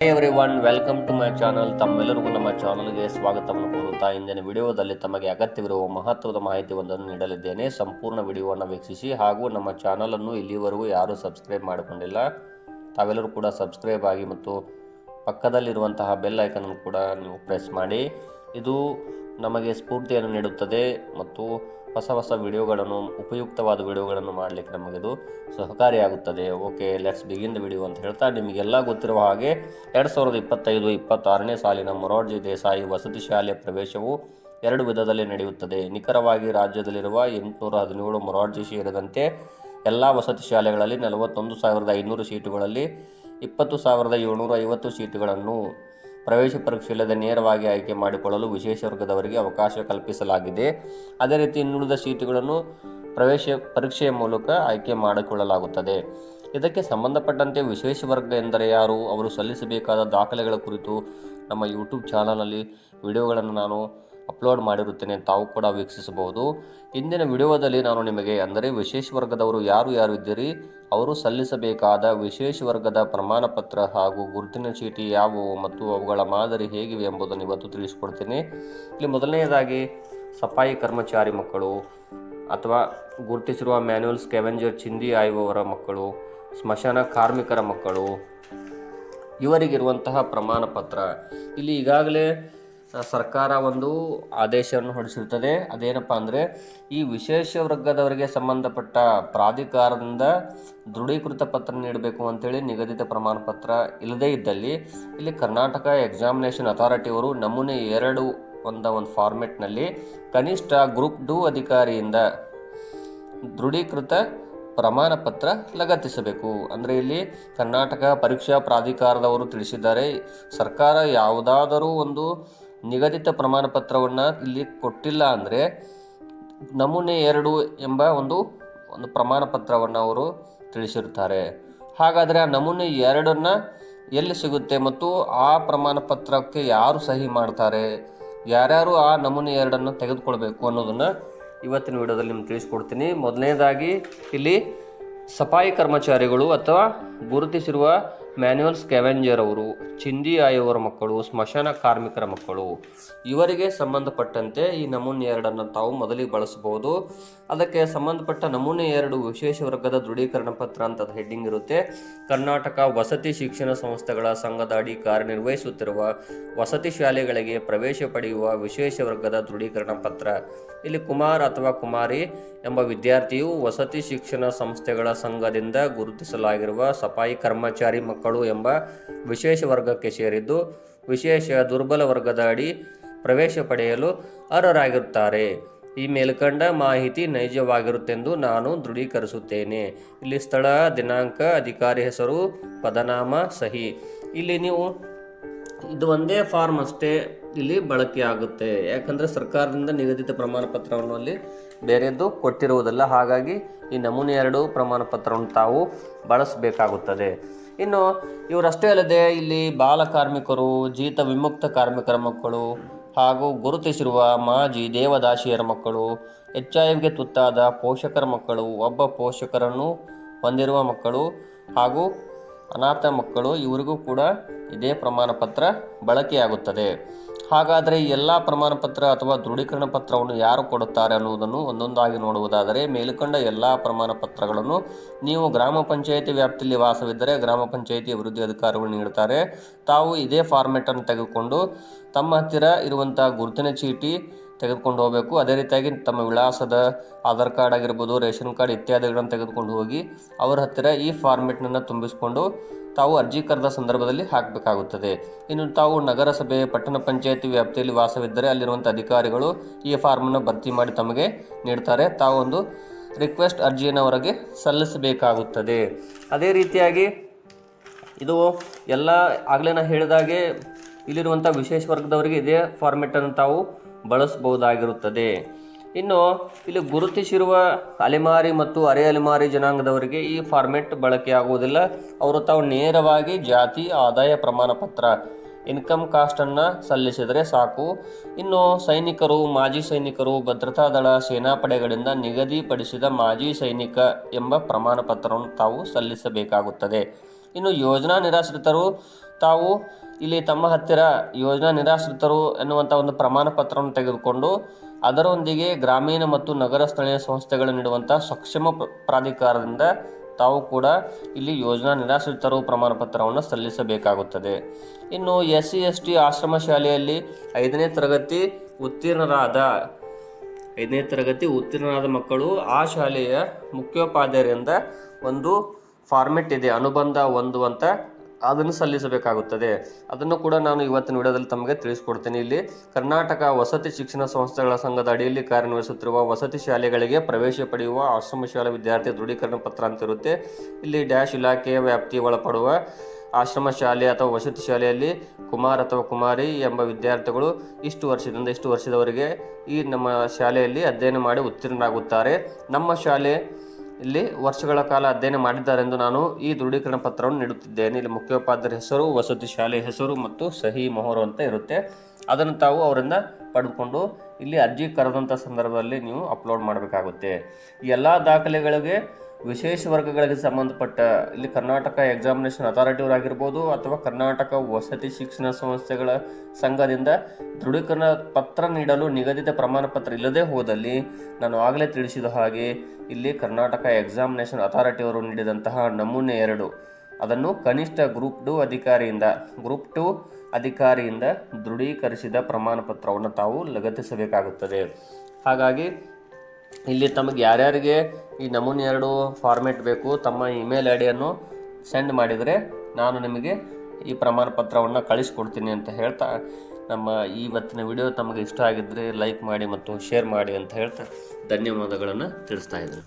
Everyone welcome to my channel ತಮ್ಮೆಲ್ಲರಿಗೂ ನಮ್ಮ ಚಾನಲ್ಗೆ ಸ್ವಾಗತವನ್ನು ಕೋರುತ್ತಾ ಇಂದಿನ ವಿಡಿಯೋದಲ್ಲಿ ತಮಗೆ ಅಗತ್ಯವಿರುವ ಮಹತ್ವದ ಮಾಹಿತಿಯೊಂದನ್ನು ನೀಡಲಿದ್ದೇನೆ. ಸಂಪೂರ್ಣ ವಿಡಿಯೋವನ್ನು ವೀಕ್ಷಿಸಿ ಹಾಗೂ ನಮ್ಮ ಚಾನಲನ್ನು ಇಲ್ಲಿವರೆಗೂ ಯಾರೂ ಸಬ್ಸ್ಕ್ರೈಬ್ ಮಾಡಿಕೊಂಡಿಲ್ಲ. ತಾವೆಲ್ಲರೂ ಕೂಡ ಸಬ್ಸ್ಕ್ರೈಬ್ ಆಗಿ ಮತ್ತು ಪಕ್ಕದಲ್ಲಿರುವಂತಹ ಬೆಲ್ ಐಕನನ್ನು ಕೂಡ ನೀವು ಪ್ರೆಸ್ ಮಾಡಿ. ಇದು ನಮಗೆ ಸ್ಫೂರ್ತಿಯನ್ನು ನೀಡುತ್ತದೆ ಮತ್ತು ಹೊಸ ಹೊಸ ವಿಡಿಯೋಗಳನ್ನು, ಉಪಯುಕ್ತವಾದ ವಿಡಿಯೋಗಳನ್ನು ಮಾಡಲಿಕ್ಕೆ ನಮಗಿದು ಸಹಕಾರಿಯಾಗುತ್ತದೆ. Okay let's begin the video ಅಂತ ಹೇಳ್ತಾ ನಿಮಗೆಲ್ಲ ಗೊತ್ತಿರುವ ಹಾಗೆ ಎರಡು ಸಾವಿರದ ಇಪ್ಪತ್ತೈದು, ಇಪ್ಪತ್ತಾರನೇ ಸಾಲಿನ ಮೊರಾರ್ಜಿ ದೇಸಾಯಿ ವಸತಿ ಶಾಲೆಯ ಪ್ರವೇಶವು ಎರಡು ವಿಧದಲ್ಲಿ ನಡೆಯುತ್ತದೆ. ನಿಖರವಾಗಿ ರಾಜ್ಯದಲ್ಲಿರುವ ಎಂಟುನೂರ ಹದಿನೇಳು ಮೊರಾರ್ಜಿ ಸೇರಿದಂತೆ ಎಲ್ಲ ವಸತಿ ಶಾಲೆಗಳಲ್ಲಿ ನಲವತ್ತೊಂದು ಸಾವಿರದ ಐನೂರು ಸೀಟುಗಳಲ್ಲಿ ಇಪ್ಪತ್ತು ಸಾವಿರದ ಏಳ್ನೂರ ಐವತ್ತು ಸೀಟುಗಳನ್ನು ಪ್ರವೇಶ ಪರೀಕ್ಷೆ ಇಲ್ಲದೆ ನೇರವಾಗಿ ಆಯ್ಕೆ ಮಾಡಿಕೊಳ್ಳಲು ವಿಶೇಷ ವರ್ಗದವರಿಗೆ ಅವಕಾಶ ಕಲ್ಪಿಸಲಾಗಿದೆ. ಅದೇ ರೀತಿ ಇನ್ನುಳಿದ ಸೀಟುಗಳನ್ನು ಪ್ರವೇಶ ಪರೀಕ್ಷೆಯ ಮೂಲಕ ಆಯ್ಕೆ ಮಾಡಿಕೊಳ್ಳಲಾಗುತ್ತದೆ. ಇದಕ್ಕೆ ಸಂಬಂಧಪಟ್ಟಂತೆ ವಿಶೇಷ ವರ್ಗ ಎಂದರೆ ಯಾರು? ಅವರು ಸಲ್ಲಿಸಬೇಕಾದ ದಾಖಲೆಗಳ ಕುರಿತು ನಮ್ಮ ಯೂಟ್ಯೂಬ್ ಚಾನಲ್ನಲ್ಲಿ ವಿಡಿಯೋಗಳನ್ನು ನಾನು ಅಪ್ಲೋಡ್ ಮಾಡಿರುತ್ತೇನೆ ತಾವು ಕೂಡ ವೀಕ್ಷಿಸಬಹುದು. ಇಂದಿನ ವಿಡಿಯೋದಲ್ಲಿ ನಾನು ನಿಮಗೆ, ಅಂದರೆ ವಿಶೇಷ ವರ್ಗದವರು ಯಾರು ಯಾರು ಇದ್ದೀರಿ, ಅವರು ಸಲ್ಲಿಸಬೇಕಾದ ವಿಶೇಷ ವರ್ಗದ ಪ್ರಮಾಣ ಪತ್ರ ಹಾಗೂ ಗುರುತಿನ ಚೀಟಿ ಯಾವುವು ಮತ್ತು ಅವುಗಳ ಮಾದರಿ ಹೇಗಿವೆ ಎಂಬುದನ್ನು ಇವತ್ತು ತಿಳಿಸಿಕೊಡ್ತೀನಿ. ಇಲ್ಲಿ ಮೊದಲನೆಯದಾಗಿ, ಸಫಾಯಿ ಕರ್ಮಚಾರಿ ಮಕ್ಕಳು ಅಥವಾ ಗುರುತಿಸಿರುವ ಮ್ಯಾನ್ಯುಯಲ್ ಸ್ಕೆವೆಂಜರ್ ಚಿಂದಿ ಆಯುವವರ ಮಕ್ಕಳು, ಸ್ಮಶಾನ ಕಾರ್ಮಿಕರ ಮಕ್ಕಳು, ಇವರಿಗಿರುವಂತಹ ಪ್ರಮಾಣ ಪತ್ರ ಇಲ್ಲಿ ಈಗಾಗಲೇ ಸರ್ಕಾರ ಒಂದು ಆದೇಶವನ್ನು ಹೊರಡಿಸಿರ್ತದೆ ಅದೇನಪ್ಪ ಅಂದರೆ, ಈ ವಿಶೇಷ ವರ್ಗದವರಿಗೆ ಸಂಬಂಧಪಟ್ಟ ಪ್ರಾಧಿಕಾರದಿಂದ ದೃಢೀಕೃತ ಪತ್ರ ನೀಡಬೇಕು ಅಂತೇಳಿ ನಿಗದಿತ ಪ್ರಮಾಣ ಪತ್ರ ಇಲ್ಲದೇ ಇದ್ದಲ್ಲಿ, ಇಲ್ಲಿ ಕರ್ನಾಟಕ ಎಕ್ಸಾಮಿನೇಷನ್ ಅಥಾರಿಟಿಯವರು ನಮೂನೆ ಎರಡು ಒಂದ ಒಂದು ಫಾರ್ಮೆಟ್ನಲ್ಲಿ ಕನಿಷ್ಠ ಗ್ರೂಪ್ ಡು ಅಧಿಕಾರಿಯಿಂದ ದೃಢೀಕೃತ ಪ್ರಮಾಣ ಪತ್ರ ಲಗತ್ತಿಸಬೇಕು. ಅಂದರೆ ಇಲ್ಲಿ ಕರ್ನಾಟಕ ಪರೀಕ್ಷಾ ಪ್ರಾಧಿಕಾರದವರು ತಿಳಿಸಿದ್ದಾರೆ, ಸರ್ಕಾರ ಯಾವುದಾದರೂ ಒಂದು ನಿಗದಿತ ಪ್ರಮಾಣ ಪತ್ರವನ್ನು ಇಲ್ಲಿ ಕೊಟ್ಟಿಲ್ಲ ಅಂದರೆ ನಮೂನೆ ಎರಡು ಎಂಬ ಒಂದು ಒಂದು ಪ್ರಮಾಣ ಪತ್ರವನ್ನು ಅವರು ತಿಳಿಸಿರುತ್ತಾರೆ. ಹಾಗಾದರೆ ಆ ನಮೂನೆ ಎರಡನ್ನು ಎಲ್ಲಿ ಸಿಗುತ್ತೆ ಮತ್ತು ಆ ಪ್ರಮಾಣ ಪತ್ರಕ್ಕೆ ಯಾರು ಸಹಿ ಮಾಡ್ತಾರೆ, ಯಾರ್ಯಾರು ಆ ನಮೂನೆ ಎರಡನ್ನು ತೆಗೆದುಕೊಳ್ಬೇಕು ಅನ್ನೋದನ್ನು ಇವತ್ತಿನ ವಿಡಿಯೋದಲ್ಲಿ ನಿಮ್ಗೆ ತಿಳಿಸ್ಕೊಡ್ತೀನಿ. ಮೊದಲನೇದಾಗಿ, ಇಲ್ಲಿ ಸಫಾಯಿ ಕರ್ಮಚಾರಿಗಳು ಅಥವಾ ಗುರುತಿಸಿರುವ ಮ್ಯಾನ್ಯುಯಲ್ ಸ್ಕ್ಯಾವೆಂಜರ್ ಅವರು, ಚಿಂದಿ ಆಯವರ ಮಕ್ಕಳು, ಸ್ಮಶಾನ ಕಾರ್ಮಿಕರ ಮಕ್ಕಳು. ಇವರಿಗೆ ಸಂಬಂಧಪಟ್ಟಂತೆ ಈ ನಮೂನೆ ಎರಡನ್ನು ತಾವು ಮೊದಲಿಗೆ ಬಳಸಬಹುದು. ಅದಕ್ಕೆ ಸಂಬಂಧಪಟ್ಟ ನಮೂನೆ ಎರಡು ವಿಶೇಷ ವರ್ಗದ ದೃಢೀಕರಣ ಪತ್ರ ಅಂತ ಹೆಡ್ಡಿಂಗ್ ಇರುತ್ತೆ. ಕರ್ನಾಟಕ ವಸತಿ ಶಿಕ್ಷಣ ಸಂಸ್ಥೆಗಳ ಸಂಘದ ಅಡಿ ಕಾರ್ಯನಿರ್ವಹಿಸುತ್ತಿರುವ ವಸತಿ ಶಾಲೆಗಳಿಗೆ ಪ್ರವೇಶ ಪಡೆಯುವ ವಿಶೇಷ ವರ್ಗದ ದೃಢೀಕರಣ ಪತ್ರ. ಇಲ್ಲಿ ಕುಮಾರ್ ಅಥವಾ ಕುಮಾರಿ ಎಂಬ ವಿದ್ಯಾರ್ಥಿಯು ವಸತಿ ಶಿಕ್ಷಣ ಸಂಸ್ಥೆಗಳ ಸಂಘದಿಂದ ಗುರುತಿಸಲಾಗಿರುವ ಸಫಾಯಿ ಕರ್ಮಚಾರಿ ಮಕ್ಕಳು ಎಂಬ ವಿಶೇಷ ವರ್ಗಕ್ಕೆ ಸೇರಿದ್ದು, ವಿಶೇಷ ದುರ್ಬಲ ವರ್ಗದ ಅಡಿ ಪ್ರವೇಶ ಪಡೆಯಲು ಅರ್ಹರಾಗಿರುತ್ತಾರೆ. ಈ ಮೇಲ್ಕಂಡ ಮಾಹಿತಿ ನೈಜವಾಗಿರುತ್ತೆಂದು ನಾನು ದೃಢೀಕರಿಸುತ್ತೇನೆ. ಇಲ್ಲಿ ಸ್ಥಳ, ದಿನಾಂಕ, ಅಧಿಕಾರಿ ಹೆಸರು, ಪದನಾಮ ಸಹಿ. ಇಲ್ಲಿ ನೀವು ಇದು ಒಂದೇ ಫಾರ್ಮ್ ಅಷ್ಟೇ ಇಲ್ಲಿ ಬಳಕೆ ಆಗುತ್ತೆ. ಯಾಕಂದರೆ ಸರ್ಕಾರದಿಂದ ನಿಗದಿತ ಪ್ರಮಾಣ ಪತ್ರವನ್ನು ಅಲ್ಲಿ ಬೇರೆದ್ದು ಕೊಟ್ಟಿರುವುದಲ್ಲ, ಹಾಗಾಗಿ ಈ ನಮೂನೆ ಎರಡು ಪ್ರಮಾಣ ಪತ್ರವನ್ನು ತಾವು ಬಳಸಬೇಕಾಗುತ್ತದೆ. ಇನ್ನು ಇವರಷ್ಟೇ ಅಲ್ಲದೆ ಇಲ್ಲಿ ಬಾಲ ಕಾರ್ಮಿಕರು, ಜೀತ ವಿಮುಕ್ತ ಕಾರ್ಮಿಕರ ಮಕ್ಕಳು ಹಾಗೂ ಗುರುತಿಸಿರುವ ಮಾಜಿ ದೇವದಾಸಿಯರ ಮಕ್ಕಳು, ಎಚ್ ಐ ವಿಗೆ ತುತ್ತಾದ ಪೋಷಕರ ಮಕ್ಕಳು, ಒಬ್ಬ ಪೋಷಕರನ್ನು ಹೊಂದಿರುವ ಮಕ್ಕಳು ಹಾಗೂ ಅನಾಥ ಮಕ್ಕಳು ಇವರಿಗೂ ಕೂಡ ಇದೇ ಪ್ರಮಾಣ ಪತ್ರ ಬಳಕೆಯಾಗುತ್ತದೆ. ಹಾಗಾದರೆ ಎಲ್ಲ ಪ್ರಮಾಣ ಪತ್ರ ಅಥವಾ ದೃಢೀಕರಣ ಪತ್ರವನ್ನು ಯಾರು ಕೊಡುತ್ತಾರೆ ಅನ್ನುವುದನ್ನು ಒಂದೊಂದಾಗಿ ನೋಡುವುದಾದರೆ ಮೇಲ್ಕಂಡ ಎಲ್ಲ ಪ್ರಮಾಣ ಪತ್ರಗಳನ್ನು ನೀವು ಗ್ರಾಮ ಪಂಚಾಯಿತಿ ವ್ಯಾಪ್ತಿಯಲ್ಲಿ ವಾಸವಿದ್ದರೆ ಗ್ರಾಮ ಪಂಚಾಯಿತಿ ಅಭಿವೃದ್ಧಿ ಅಧಿಕಾರಿಗಳು ನೀಡುತ್ತಾರೆ. ತಾವು ಇದೇ ಫಾರ್ಮೆಟನ್ನು ತೆಗೆದುಕೊಂಡು ತಮ್ಮ ಹತ್ತಿರ ಇರುವಂಥ ಗುರುತಿನ ಚೀಟಿ ತೆಗೆದುಕೊಂಡು ಹೋಗಬೇಕು. ಅದೇ ರೀತಿಯಾಗಿ ತಮ್ಮ ವಿಳಾಸದ ಆಧಾರ್ ಕಾರ್ಡ್ ಆಗಿರ್ಬೋದು, ರೇಷನ್ ಕಾರ್ಡ್ ಇತ್ಯಾದಿಗಳನ್ನು ತೆಗೆದುಕೊಂಡು ಹೋಗಿ ಅವರ ಹತ್ತಿರ ಈ ಫಾರ್ಮೆಟ್ನನ್ನು ತುಂಬಿಸಿಕೊಂಡು ತಾವು ಅರ್ಜಿ ಕರೆದ ಸಂದರ್ಭದಲ್ಲಿ ಹಾಕಬೇಕಾಗುತ್ತದೆ. ಇನ್ನು ತಾವು ನಗರಸಭೆ, ಪಟ್ಟಣ ಪಂಚಾಯತಿ ವ್ಯಾಪ್ತಿಯಲ್ಲಿ ವಾಸವಿದ್ದರೆ ಅಲ್ಲಿರುವಂಥ ಅಧಿಕಾರಿಗಳು ಈ ಫಾರ್ಮನ್ನು ಭರ್ತಿ ಮಾಡಿ ತಮಗೆ ನೀಡ್ತಾರೆ. ತಾವು ಒಂದು ರಿಕ್ವೆಸ್ಟ್ ಅರ್ಜಿಯನ್ನು ಹೊರಗೆ ಸಲ್ಲಿಸಬೇಕಾಗುತ್ತದೆ. ಅದೇ ರೀತಿಯಾಗಿ ಇದು ಎಲ್ಲ ಆಗಲೇ ನಾನು ಹೇಳಿದಾಗೆ ಇಲ್ಲಿರುವಂಥ ವಿಶೇಷ ವರ್ಗದವರಿಗೆ ಇದೇ ಫಾರ್ಮೆಟನ್ನು ತಾವು ಬಳಸಬಹುದಾಗಿರುತ್ತದೆ. ಇನ್ನು ಇಲ್ಲಿ ಗುರುತಿಸಿರುವ ಅಲೆಮಾರಿ ಮತ್ತು ಅರೆ ಅಲೆಮಾರಿ ಜನಾಂಗದವರಿಗೆ ಈ ಫಾರ್ಮೆಟ್ ಬಳಕೆಯಾಗುವುದಿಲ್ಲ. ಅವರು ತಾವು ನೇರವಾಗಿ ಜಾತಿ, ಆದಾಯ ಪ್ರಮಾಣ ಪತ್ರ ಇನ್ಕಮ್ ಕಾಸ್ಟನ್ನು ಸಲ್ಲಿಸಿದರೆ ಸಾಕು. ಇನ್ನು ಸೈನಿಕರು, ಮಾಜಿ ಸೈನಿಕರು, ಭದ್ರತಾ ದಳ, ಸೇನಾಪಡೆಗಳಿಂದ ನಿಗದಿಪಡಿಸಿದ ಮಾಜಿ ಸೈನಿಕ ಎಂಬ ಪ್ರಮಾಣ ಪತ್ರವನ್ನು ತಾವು ಸಲ್ಲಿಸಬೇಕಾಗುತ್ತದೆ. ಇನ್ನು ಯೋಜನಾ ನಿರಾಶ್ರಿತರು ತಾವು ಇಲ್ಲಿ ತಮ್ಮ ಹತ್ತಿರ ಯೋಜನಾ ನಿರಾಶ್ರಿತರು ಎನ್ನುವಂಥ ಒಂದು ಪ್ರಮಾಣ ಪತ್ರವನ್ನು ತೆಗೆದುಕೊಂಡು ಅದರೊಂದಿಗೆ ಗ್ರಾಮೀಣ ಮತ್ತು ನಗರ ಸ್ಥಳೀಯ ಸಂಸ್ಥೆಗಳು ನೀಡುವಂಥ ಸಕ್ಷಮ ಪ್ರಾಧಿಕಾರದಿಂದ ತಾವು ಕೂಡ ಇಲ್ಲಿ ಯೋಜನಾ ನಿರಾಶ್ರಿತರು ಪ್ರಮಾಣ ಪತ್ರವನ್ನು ಸಲ್ಲಿಸಬೇಕಾಗುತ್ತದೆ. ಇನ್ನು ಎಸ್ ಸಿ ಎಸ್ ಟಿ ಆಶ್ರಮ ಶಾಲೆಯಲ್ಲಿ ಐದನೇ ತರಗತಿ ಉತ್ತೀರ್ಣರಾದ, ಐದನೇ ತರಗತಿ ಉತ್ತೀರ್ಣರಾದ ಮಕ್ಕಳು ಆ ಶಾಲೆಯ ಮುಖ್ಯೋಪಾಧ್ಯಾಯರಿಂದ ಒಂದು ಫಾರ್ಮೆಟ್ ಇದೆ, ಅನುಬಂಧ ಒಂದು ಅಂತ ಅದನ್ನು ಸಲ್ಲಿಸಬೇಕಾಗುತ್ತದೆ. ಅದನ್ನು ಕೂಡ ನಾನು ಇವತ್ತಿನ ವಿಡಿಯೋದಲ್ಲಿ ತಮಗೆ ತಿಳಿಸ್ಕೊಡ್ತೇನೆ. ಇಲ್ಲಿ ಕರ್ನಾಟಕ ವಸತಿ ಶಿಕ್ಷಣ ಸಂಸ್ಥೆಗಳ ಸಂಘದ ಅಡಿಯಲ್ಲಿ ಕಾರ್ಯನಿರ್ವಹಿಸುತ್ತಿರುವ ವಸತಿ ಶಾಲೆಗಳಿಗೆ ಪ್ರವೇಶ ಪಡೆಯುವ ಆಶ್ರಮ ಶಾಲಾ ವಿದ್ಯಾರ್ಥಿ ದೃಢೀಕರಣ ಪತ್ರ ಅಂತ ಇರುತ್ತೆ. ಇಲ್ಲಿ ಡ್ಯಾಶ್ ಇಲಾಖೆಯ ವ್ಯಾಪ್ತಿ ಒಳಪಡುವ ಆಶ್ರಮ ಶಾಲೆ ಅಥವಾ ವಸತಿ ಶಾಲೆಯಲ್ಲಿ ಕುಮಾರ್ ಅಥವಾ ಕುಮಾರಿ ಎಂಬ ವಿದ್ಯಾರ್ಥಿಗಳು ಇಷ್ಟು ವರ್ಷದಿಂದ ಇಷ್ಟು ವರ್ಷದವರೆಗೆ ಈ ನಮ್ಮ ಶಾಲೆಯಲ್ಲಿ ಅಧ್ಯಯನ ಮಾಡಿ ಉತ್ತೀರ್ಣರಾಗುತ್ತಾರೆ. ನಮ್ಮ ಶಾಲೆ ಇಲ್ಲಿ ವರ್ಷಗಳ ಕಾಲ ಅಧ್ಯಯನ ಮಾಡಿದ್ದಾರೆಂದು ನಾನು ಈ ದೃಢೀಕರಣ ಪತ್ರವನ್ನು ನೀಡುತ್ತಿದ್ದೇನೆ. ಇಲ್ಲಿ ಮುಖ್ಯೋಪಾಧ್ಯಾಯರ ಹೆಸರು, ವಸತಿ ಶಾಲೆ ಹೆಸರು ಮತ್ತು ಸಹಿ ಮೊಹರು ಅಂತ ಇರುತ್ತೆ. ಅದನ್ನು ತಾವು ಅವರಿಂದ ಪಡೆದುಕೊಂಡು ಇಲ್ಲಿ ಅರ್ಜಿ ಕರೆದಂಥ ಸಂದರ್ಭದಲ್ಲಿ ನೀವು ಅಪ್ಲೋಡ್ ಮಾಡಬೇಕಾಗುತ್ತೆ. ಎಲ್ಲ ದಾಖಲೆಗಳಿಗೆ ವಿಶೇಷ ವರ್ಗಗಳಿಗೆ ಸಂಬಂಧಪಟ್ಟ ಇಲ್ಲಿ ಕರ್ನಾಟಕ ಎಕ್ಸಾಮಿನೇಷನ್ ಅಥಾರಿಟಿಯವರಾಗಿರ್ಬೋದು ಅಥವಾ ಕರ್ನಾಟಕ ವಸತಿ ಶಿಕ್ಷಣ ಸಂಸ್ಥೆಗಳ ಸಂಘದಿಂದ ದೃಢೀಕರಣ ಪತ್ರ ನೀಡಲು ನಿಗದಿತ ಪ್ರಮಾಣ ಪತ್ರ ಇಲ್ಲದೆ ಹೋದಲ್ಲಿ ನಾನು ಆಗಲೇ ತಿಳಿಸಿದ ಹಾಗೆ ಇಲ್ಲಿ ಕರ್ನಾಟಕ ಎಕ್ಸಾಮಿನೇಷನ್ ಅಥಾರಿಟಿಯವರು ನೀಡಿದಂತಹ ನಮೂನೆ ಎರಡು. ಅದನ್ನು ಕನಿಷ್ಠ ಗ್ರೂಪ್ ಟು ಅಧಿಕಾರಿಯಿಂದ ಗ್ರೂಪ್ ಟು ಅಧಿಕಾರಿಯಿಂದ ದೃಢೀಕರಿಸಿದ ಪ್ರಮಾಣ ಪತ್ರವನ್ನು ತಾವು ಲಗತ್ತಿಸಬೇಕಾಗುತ್ತದೆ. ಹಾಗಾಗಿ ಇಲ್ಲಿ ತಮಗೆ ಯಾರ್ಯಾರಿಗೆ ಈ ನಮೂನೆ ಎರಡು ಫಾರ್ಮೆಟ್ ಬೇಕು, ತಮ್ಮ ಇಮೇಲ್ ಐ ಡಿಯನ್ನು ಸೆಂಡ್ ಮಾಡಿದರೆ ನಾನು ನಿಮಗೆ ಈ ಪ್ರಮಾಣ ಪತ್ರವನ್ನು ಕಳಿಸ್ಕೊಡ್ತೀನಿ ಅಂತ ಹೇಳ್ತಾ, ನಮ್ಮ ಇವತ್ತಿನ ವಿಡಿಯೋ ತಮಗೆ ಇಷ್ಟ ಆಗಿದ್ದರೆ ಲೈಕ್ ಮಾಡಿ ಮತ್ತು ಶೇರ್ ಮಾಡಿ ಅಂತ ಹೇಳ್ತಾ ಧನ್ಯವಾದಗಳನ್ನು ತಿಳಿಸ್ತಾ ಇದ್ದೀನಿ.